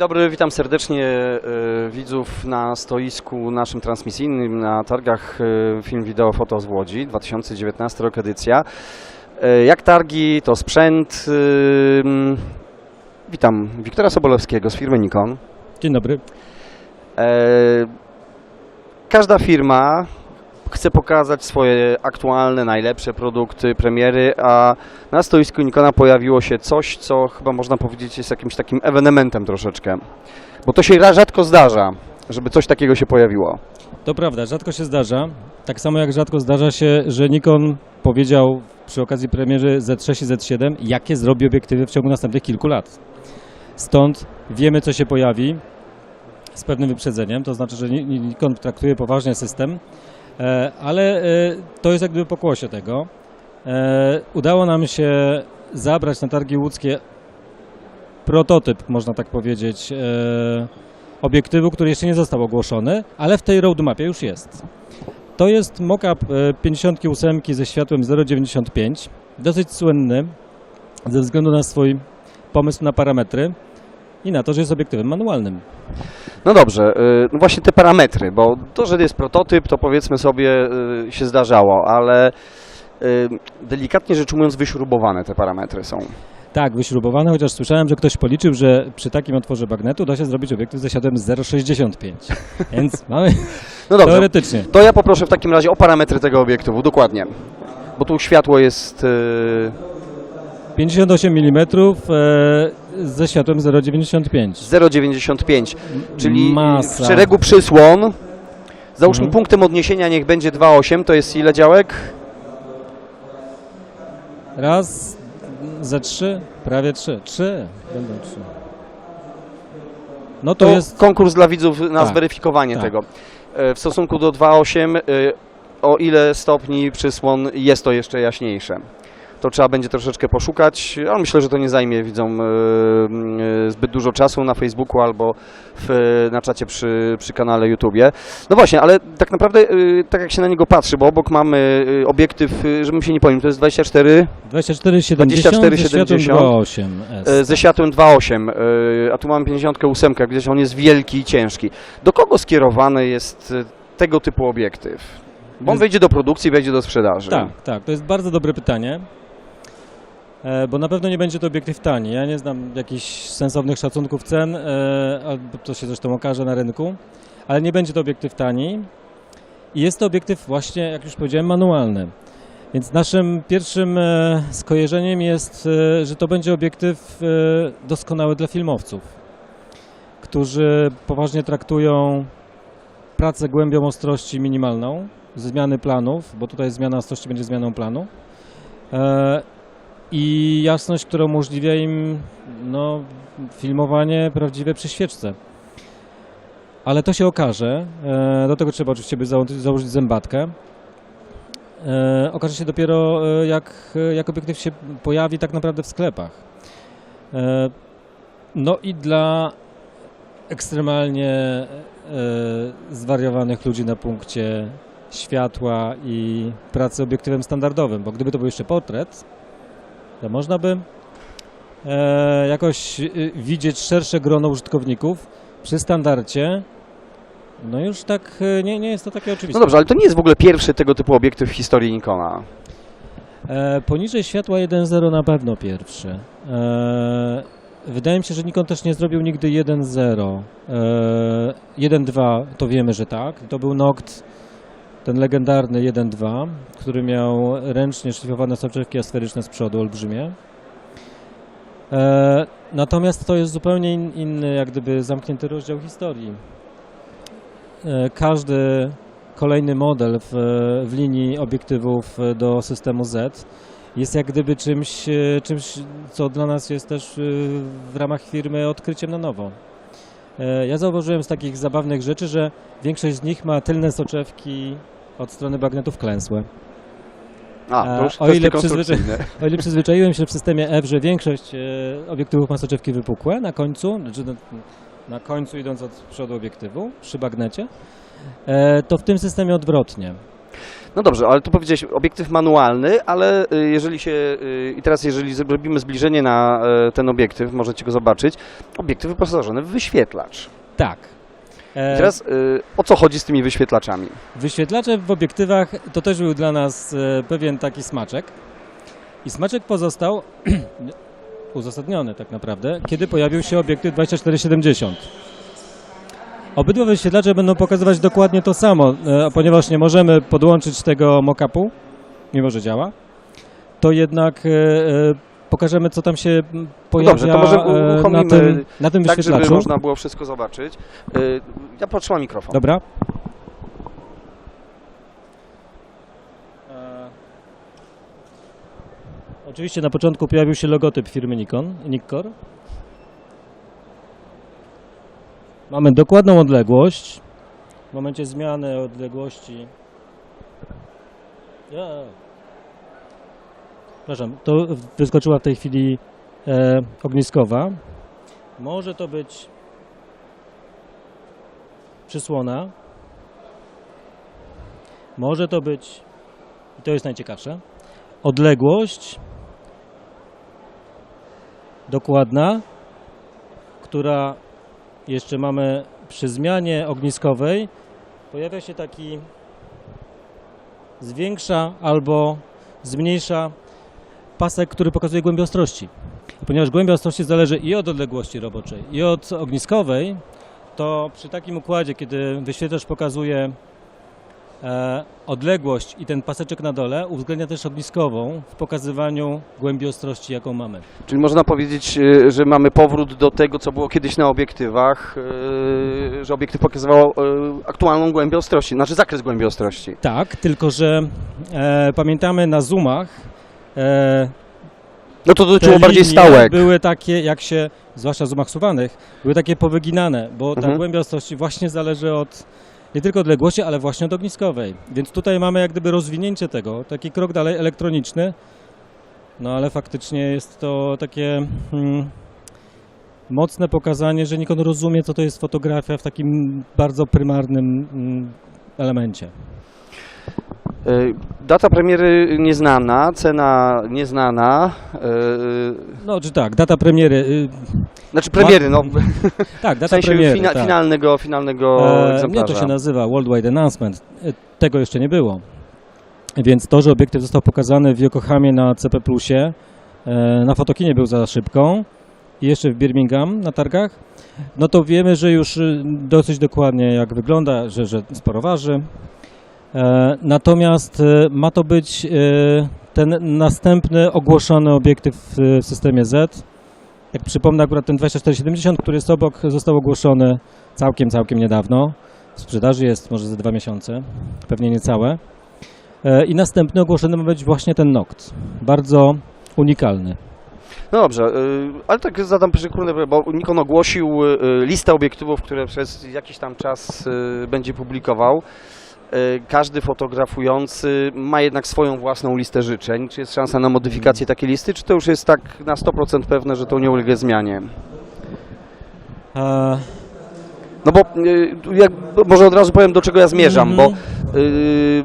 dobry, witam serdecznie e, widzów na stoisku naszym transmisyjnym na targach e, Film Wideo Foto z Łodzi, 2019 rok edycja. E, jak targi, to sprzęt. witam Wiktora Sobolewskiego z firmy Nikon. Dzień dobry. Każda firma chce pokazać swoje aktualne, najlepsze produkty, premiery, a na stoisku Nikona pojawiło się coś, co chyba można powiedzieć jest jakimś takim ewenementem troszeczkę. Bo to się rzadko zdarza, żeby coś takiego się pojawiło. To prawda, rzadko się zdarza. Tak samo jak rzadko zdarza się, że Nikon powiedział przy okazji premiery Z6 i Z7, jakie zrobi obiektywy w ciągu następnych kilku lat. Stąd wiemy, co się pojawi z pewnym wyprzedzeniem, to znaczy, że Ni- Ni- Nikon traktuje poważnie system, ale e, to jest jak gdyby pokłosie tego. E, Udało nam się zabrać na targi łódzkie prototyp, można tak powiedzieć, e, obiektywu, który jeszcze nie został ogłoszony, ale w tej roadmapie już jest. To jest mock-up e, 58 ze światłem 0,95, dosyć słynny ze względu na swój pomysł na parametry i na to, że jest obiektywem manualnym. No dobrze, y, no właśnie te parametry, bo to, że jest prototyp, to powiedzmy sobie y, się zdarzało, ale y, delikatnie rzecz ujmując wyśrubowane te parametry są. Tak, wyśrubowane, chociaż słyszałem, że ktoś policzył, że przy takim otworze bagnetu da się zrobić obiektyw ze światłem 0,65. Więc mamy No dobrze, teoretycznie. To ja poproszę w takim razie o parametry tego obiektywu, dokładnie. Bo tu światło jest. y, 58 mm ze światłem 0,95. 0,95, czyli Masa. w szeregu przysłon. Załóżmy Mhm. punktem odniesienia niech będzie 2,8, to jest ile działek? Raz, ze trzy, prawie trzy. Trzy, będą trzy. No to, To jest, konkurs dla widzów na Tak, zweryfikowanie tak. tego. E, W stosunku do 2,8, y, o ile stopni przysłon jest to jeszcze jaśniejsze? To trzeba będzie troszeczkę poszukać, ale myślę, że to nie zajmie widzom y, y, zbyt dużo czasu na Facebooku albo w, na czacie przy, przy kanale YouTubie. No właśnie, ale tak naprawdę y, tak jak się na niego patrzy, bo obok mamy obiektyw, żebym się nie pomylił, to jest 24 24,70 24,70 ze światłem 2,8 S. E, ze światłem 2.8, e, a tu mamy 58, jak widać on jest wielki i ciężki. Do kogo skierowany jest e, tego typu obiektyw? Bo on wejdzie do produkcji, wejdzie do sprzedaży. Tak, tak, to jest bardzo dobre pytanie. E, Bo na pewno nie będzie to obiektyw tani. Ja nie znam jakichś sensownych szacunków cen, e, albo to się zresztą okaże na rynku, ale nie będzie to obiektyw tani. I jest to obiektyw właśnie, jak już powiedziałem, manualny. Więc naszym pierwszym e, skojarzeniem jest, że to będzie obiektyw doskonały dla filmowców, którzy poważnie traktują pracę głębią ostrości minimalną, zmiany planów, bo tutaj zmiana ostrości będzie zmianą planu. I jasność, która umożliwia im no, filmowanie prawdziwe przy świeczce. Ale to się okaże. E, do tego trzeba oczywiście by założyć, zębatkę. E, okaże się dopiero, e, jak, jak obiektyw się pojawi tak naprawdę w sklepach. No i dla ekstremalnie zwariowanych ludzi na punkcie światła i pracy obiektywem standardowym, bo gdyby to był jeszcze portret, to można by e, jakoś y, widzieć szersze grono użytkowników przy standardzie. No już tak e, nie, nie jest to takie oczywiste. No dobrze, ale to nie jest w ogóle pierwszy tego typu obiektyw w historii Nikona. E, poniżej światła 1.0 na pewno pierwszy. E, wydaje mi się, że Nikon też nie zrobił nigdy 1.0. E, 1.2 to wiemy, że tak. To był Noct, ten legendarny 1.2, który miał ręcznie szlifowane soczewki asferyczne z przodu, olbrzymie. E, natomiast to jest zupełnie in, inny, jak gdyby zamknięty rozdział historii. E, każdy kolejny model w, w linii obiektywów do systemu Z jest jak gdyby czymś, e, czymś, co dla nas jest też e, w ramach firmy odkryciem na nowo. E, Ja zauważyłem z takich zabawnych rzeczy, że większość z nich ma tylne soczewki od strony bagnetów klęsłe. A, to E, już o ile konstrukcyjne. O ile przyzwyczaiłem się w systemie F, że większość e, obiektywów ma soczewki wypukłe na końcu, znaczy na, końcu idąc od przodu obiektywu przy bagnecie, e, to w tym systemie odwrotnie. No dobrze, ale tu powiedziałeś obiektyw manualny, ale jeżeli się, i teraz jeżeli zrobimy zbliżenie na ten obiektyw, możecie go zobaczyć, obiektyw wyposażony w wyświetlacz. Tak. I E, teraz y, o co chodzi z tymi wyświetlaczami? Wyświetlacze w obiektywach to też był dla nas e, pewien taki smaczek. I smaczek pozostał uzasadniony tak naprawdę, kiedy pojawił się obiektyw 2470. Obydwa wyświetlacze będą pokazywać dokładnie to samo, e, ponieważ nie możemy podłączyć tego mock-upu, mimo że działa, to jednak e, e, pokażemy, co tam się m, pojawia dobrze, to może e, na uruchomimy tym, na tym Tak, żeby można było wszystko zobaczyć. Y, Ja potrzymam mikrofon. Dobra. E, Oczywiście na początku pojawił się logotyp firmy Nikon, Nikkor. Mamy dokładną odległość. W momencie zmiany odległości. Ja. Przepraszam, to wyskoczyła w tej chwili e, ogniskowa. Może to być przysłona. Może to być, i to jest najciekawsze, odległość dokładna, która jeszcze mamy przy zmianie ogniskowej, pojawia się taki zwiększa albo zmniejsza pasek, który pokazuje głębię ostrości. Ponieważ głębia ostrości zależy i od odległości roboczej, i od ogniskowej, to przy takim układzie, kiedy wyświetlacz pokazuje e, odległość i ten paseczek na dole, uwzględnia też ogniskową w pokazywaniu głębi ostrości, jaką mamy. Czyli można powiedzieć, y, że mamy powrót do tego, co było kiedyś na obiektywach, y, że obiektyw pokazywał y, aktualną głębię ostrości, znaczy zakres głębi ostrości. Tak, tylko że e, pamiętamy na zoomach e, No to dotyczyło bardziej stałek. były takie, jak się, zwłaszcza suwanych, były takie powyginane, bo ta Mhm. głębia ostrości właśnie zależy od nie tylko odległości, ale właśnie od ogniskowej. Więc tutaj mamy jak gdyby rozwinięcie tego, taki krok dalej elektroniczny, no ale faktycznie jest to takie hmm, mocne pokazanie, że Nikon rozumie, co to jest fotografia w takim bardzo prymarnym mm, elemencie. Y, Data premiery nieznana, cena nieznana. y, No czy tak, data premiery. y, Znaczy premiery, no Tak, w data sensie premiery. fina, tak. finalnego, finalnego E, nie, egzemplarza. to się nazywa Worldwide Announcement. E, Tego jeszcze nie było. Więc to, że obiektyw został pokazany w Yokohamie na CP Plusie, e, na fotokinie był za szybką i jeszcze w Birmingham na targach, no to wiemy, że już y, dosyć dokładnie jak wygląda, że, że sporo waży. E, Natomiast e, ma to być e, ten następny ogłoszony obiektyw w systemie Z. Jak przypomnę, akurat ten 2470, który jest obok, został ogłoszony całkiem, całkiem niedawno. W sprzedaży jest może ze dwa miesiące, pewnie niecałe. I następny ogłoszony ma być właśnie ten Noct. Bardzo unikalny. No dobrze, ale tak zadam przykładem, bo Nikon ogłosił listę obiektywów, które przez jakiś tam czas będzie publikował. Y, Każdy fotografujący ma jednak swoją własną listę życzeń. Czy jest szansa na modyfikację takiej listy, czy to już jest tak na 100% pewne, że to nie ulegnie zmianie? E, No bo y, jak, może od razu powiem, do czego ja zmierzam, Mhm. bo y,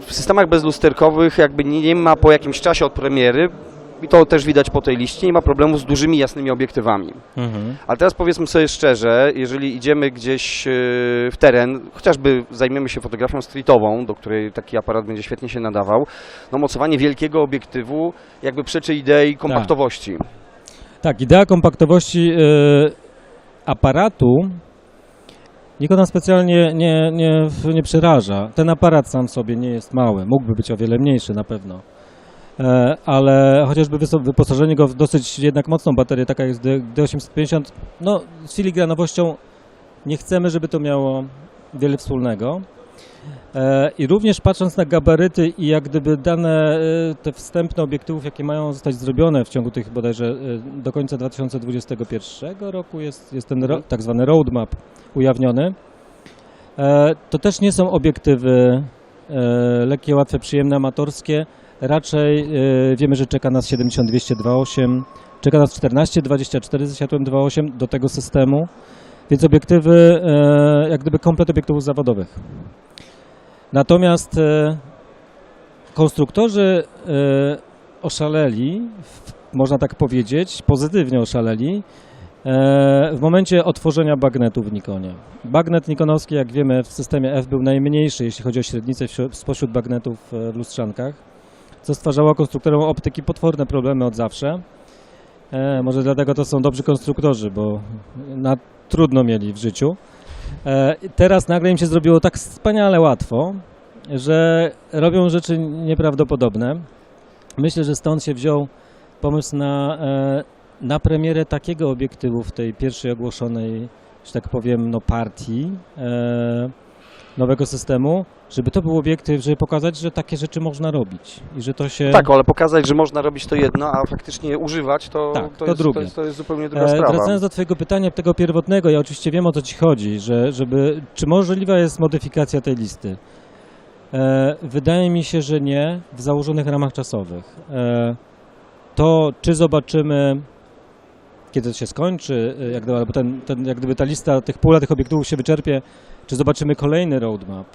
w systemach bezlusterkowych jakby nie ma po jakimś czasie od premiery, i to też widać po tej liście, nie ma problemu z dużymi, jasnymi obiektywami. mhm. Ale teraz powiedzmy sobie szczerze, jeżeli idziemy gdzieś e, w teren, chociażby zajmiemy się fotografią streetową, do której taki aparat będzie świetnie się nadawał, no mocowanie wielkiego obiektywu jakby przeczy idei kompaktowości. Tak, idea kompaktowości e, aparatu Nikona specjalnie nie, nie, nie przeraża. Ten aparat sam sobie nie jest mały, mógłby być o wiele mniejszy na pewno. E, ale chociażby wyposażenie go w dosyć jednak mocną baterię, taka D- D850, no z filigranowością nie chcemy, żeby to miało wiele wspólnego. E, I również patrząc na gabaryty i jak gdyby dane e, te wstępne obiektywów, jakie mają zostać zrobione w ciągu tych bodajże do końca 2021 roku jest, jest ten tak zwany roadmap ujawniony, to też nie są obiektywy lekkie, łatwe, przyjemne, amatorskie. Raczej e, wiemy, że czeka nas 70-200-2.8, czeka nas 14-24 ze światłem 2.8 do tego systemu, więc obiektywy, e, jak gdyby komplet obiektywów zawodowych. Natomiast e, konstruktorzy oszaleli, można tak powiedzieć, pozytywnie oszaleli w momencie otworzenia bagnetu w Nikonie. Bagnet nikonowski, jak wiemy, w systemie F był najmniejszy, jeśli chodzi o średnicę spośród bagnetów w lustrzankach, co stwarzało konstruktorom optyki potworne problemy od zawsze. E, może dlatego to są dobrzy konstruktorzy, bo na, trudno mieli w życiu. E, teraz nagle im się zrobiło tak wspaniale łatwo, że robią rzeczy nieprawdopodobne. Myślę, że stąd się wziął pomysł na, e, na premierę takiego obiektywu w tej pierwszej ogłoszonej, że tak powiem, no partii nowego systemu, żeby to był obiektyw, żeby pokazać, że takie rzeczy można robić i że to się... Tak, ale pokazać, że można robić to jedno, a faktycznie używać, to, Tak, to jest, drugie. To, jest, to jest zupełnie druga E, sprawa. Wracając do Twojego pytania, tego pierwotnego, ja oczywiście wiem o co Ci chodzi, że żeby, czy możliwa jest modyfikacja tej listy? E, wydaje mi się, że nie w założonych ramach czasowych. E, to, czy zobaczymy, kiedy to się skończy, e, jak, gdyby- albo ten, ten, jak gdyby ta lista tych pula tych obiektów się wyczerpie, czy zobaczymy kolejny roadmap,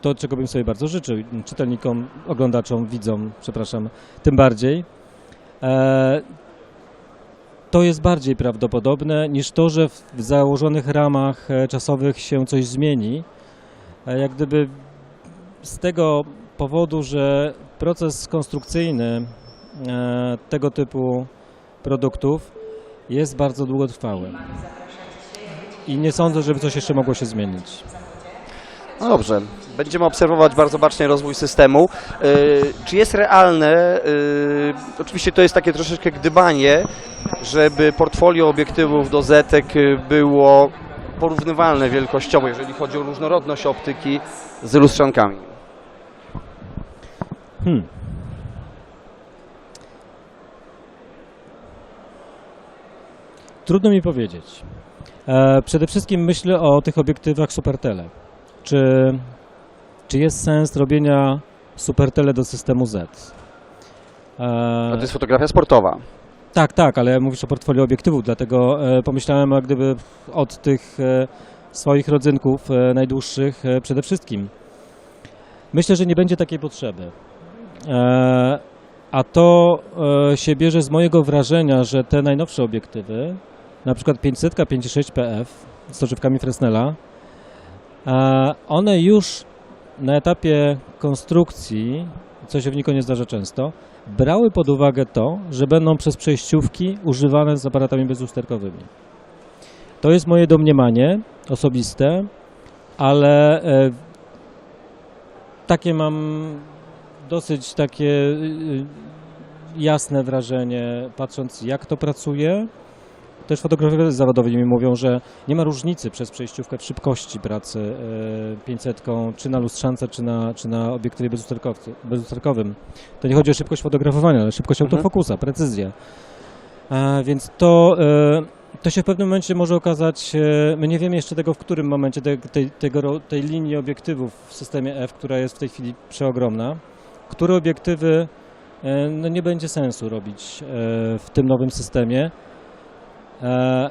to czego bym sobie bardzo życzył, czytelnikom, oglądaczom, widzom, przepraszam, tym bardziej. E, to jest bardziej prawdopodobne niż to, że w założonych ramach e, czasowych się coś zmieni. E, Jak gdyby z tego powodu, że proces konstrukcyjny e, tego typu produktów jest bardzo długotrwały. I nie sądzę, żeby coś jeszcze mogło się zmienić. No dobrze, będziemy obserwować bardzo bacznie rozwój systemu. Yy, czy jest realne, yy, oczywiście to jest takie troszeczkę gdybanie, żeby portfolio obiektywów do Zetek było porównywalne wielkościowo, jeżeli chodzi o różnorodność optyki z lustrzankami? Hmm. Trudno mi powiedzieć. E, przede wszystkim myślę o tych obiektywach supertele. Czy, czy jest sens robienia supertele do systemu Z? E, to jest fotografia sportowa. tak, tak, ale mówisz o portfolio obiektywów, dlatego e, pomyślałem jak gdyby od tych e, swoich rodzynków e, najdłuższych e, przede wszystkim. Myślę, że nie będzie takiej potrzeby. E, a to e, się bierze z mojego wrażenia, że te najnowsze obiektywy, na przykład 500, 5.6 PF z soczewkami Fresnela, one już na etapie konstrukcji, co się w Nikonie zdarza często, brały pod uwagę to, że będą przez przejściówki używane z aparatami bezusterkowymi. To jest moje domniemanie osobiste, ale e, takie mam dosyć takie y, jasne wrażenie, patrząc jak to pracuje. Też fotografowie zawodowi mi mówią, że nie ma różnicy przez przejściówkę w szybkości pracy e, 500, czy na lustrzance, czy na, czy na obiektywie bezusterkowym. To nie chodzi o szybkość fotografowania, ale szybkość Mhm. autofokusa, precyzję. E, więc to, e, to się w pewnym momencie może okazać, e, my nie wiemy jeszcze tego, w którym momencie te, tej, tego, tej linii obiektywów w systemie F, która jest w tej chwili przeogromna, które obiektywy e, no nie będzie sensu robić e, w tym nowym systemie. E,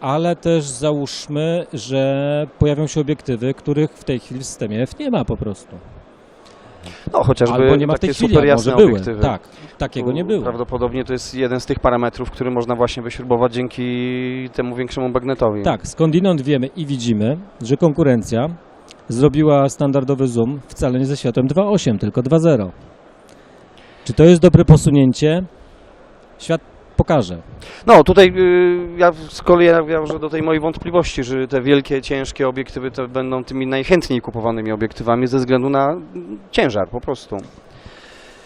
Ale też załóżmy, że pojawią się obiektywy, których w tej chwili w systemie F nie ma po prostu. No chociażby Albo nie ma takie chwili, super jasne były. obiektywy. Tak, takiego nie było. Prawdopodobnie to jest jeden z tych parametrów, który można właśnie wyśrubować dzięki temu większemu bagnetowi. Tak, skądinąd wiemy i widzimy, że konkurencja zrobiła standardowy zoom wcale nie ze światłem 2.8, tylko 2.0. Czy to jest dobre posunięcie? Świat pokaże. No tutaj y, ja z kolei nawiążę do tej mojej wątpliwości, że te wielkie, ciężkie obiektywy to będą tymi najchętniej kupowanymi obiektywami ze względu na ciężar po prostu.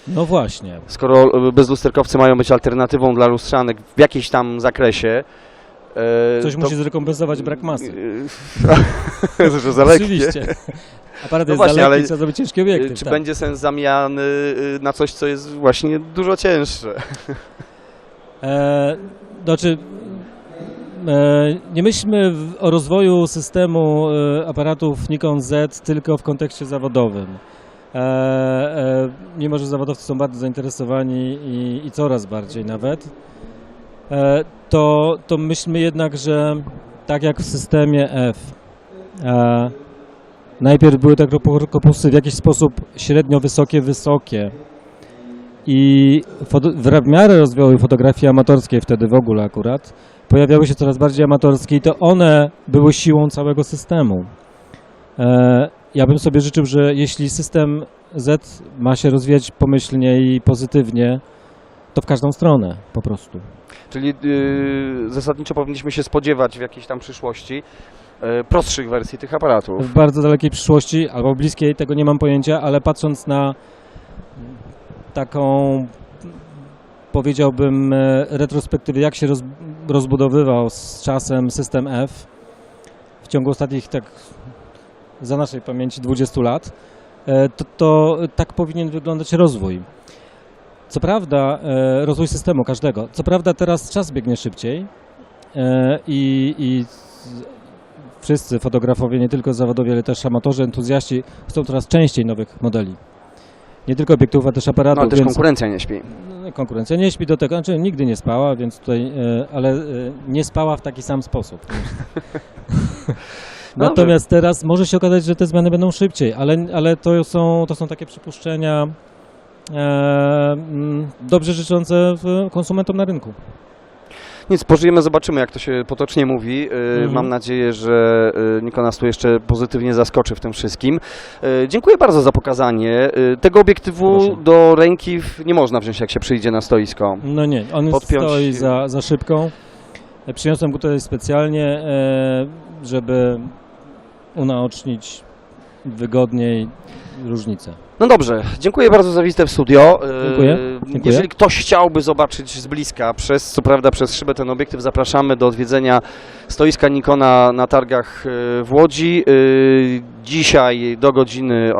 No właśnie. Skoro y, bezlusterkowcy mają być alternatywą dla lustrzanek w jakimś tam zakresie, y, Coś to- musi zrekompensować brak masy. Że za lekkie. Oczywiście. Aparat No jest właśnie, daleki, ale, trzeba zrobić ciężki obiektyw. Czy tak. będzie sens zamiany y, na coś, co jest właśnie dużo cięższe? E, znaczy, e, nie myślmy w, o rozwoju systemu e, aparatów Nikon Z tylko w kontekście zawodowym. E, e, mimo, że zawodowcy są bardzo zainteresowani i, i coraz bardziej nawet, e, to, to myślmy jednak, że tak jak w systemie F, e, Najpierw były te korpu- korpusy w jakiś sposób średnio wysokie, wysokie. I w miarę rozwoju fotografii amatorskiej wtedy w ogóle akurat pojawiały się coraz bardziej amatorskie i to one były siłą całego systemu. E, ja bym sobie życzył, że jeśli system Z ma się rozwijać pomyślnie i pozytywnie, to w każdą stronę po prostu. Czyli yy, zasadniczo powinniśmy się spodziewać w jakiejś tam przyszłości yy, prostszych wersji tych aparatów. W bardzo dalekiej przyszłości albo bliskiej, tego nie mam pojęcia, ale patrząc na taką, powiedziałbym, e, retrospektywę, jak się roz, rozbudowywał z czasem system F w ciągu ostatnich, tak za naszej pamięci, 20 lat, e, to, to tak powinien wyglądać rozwój. Co prawda, e, rozwój systemu każdego. Co prawda, teraz czas biegnie szybciej i, i wszyscy fotografowie, nie tylko zawodowi, ale też amatorzy, entuzjaści chcą coraz częściej nowych modeli. Nie tylko obiektów, a też No, aparatów. ale też więc konkurencja nie śpi. no, konkurencja nie śpi do tego, znaczy nigdy nie spała, więc tutaj, e, ale e, nie spała w taki sam sposób. Natomiast teraz może się okazać, że te zmiany będą szybciej, ale, ale to, są, to są takie przypuszczenia e, dobrze życzące konsumentom na rynku. Nic, pożyjemy, zobaczymy, jak to się potocznie mówi. Yy, Mhm. Mam nadzieję, że yy, Niko nas tu jeszcze pozytywnie zaskoczy w tym wszystkim. Yy, Dziękuję bardzo za pokazanie. Tego obiektywu Proszę. do ręki nie można wziąć, jak się przyjdzie na stoisko. No nie, on Podpiąć- stoi za, za szybką. E, Przyniosłem go tutaj specjalnie, e, żeby unaocznić wygodniej różnicę. No dobrze, dziękuję bardzo za wizytę w studio. Yy, Dziękuję, dziękuję. Jeżeli ktoś chciałby zobaczyć z bliska, przez, co prawda przez szybę ten obiektyw, zapraszamy do odwiedzenia stoiska Nikona na targach yy, w Łodzi. Yy, Dzisiaj do godziny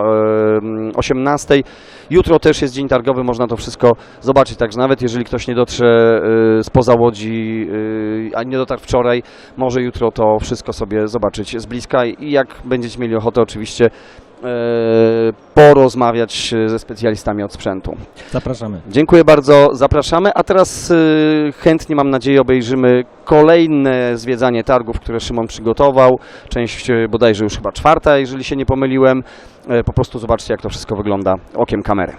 yy, 18. Jutro też jest dzień targowy, można to wszystko zobaczyć. Także nawet jeżeli ktoś nie dotrze spoza Łodzi, a nie dotarł wczoraj, może jutro to wszystko sobie zobaczyć z bliska i jak będziecie mieli ochotę oczywiście e, porozmawiać ze specjalistami od sprzętu. Zapraszamy. Dziękuję bardzo, zapraszamy, a teraz e, chętnie mam nadzieję obejrzymy kolejne zwiedzanie targów, które Szymon przygotował, część e, bodajże już chyba czwarta, jeżeli się nie pomyliłem. E, Po prostu zobaczcie jak to wszystko wygląda okiem kamery.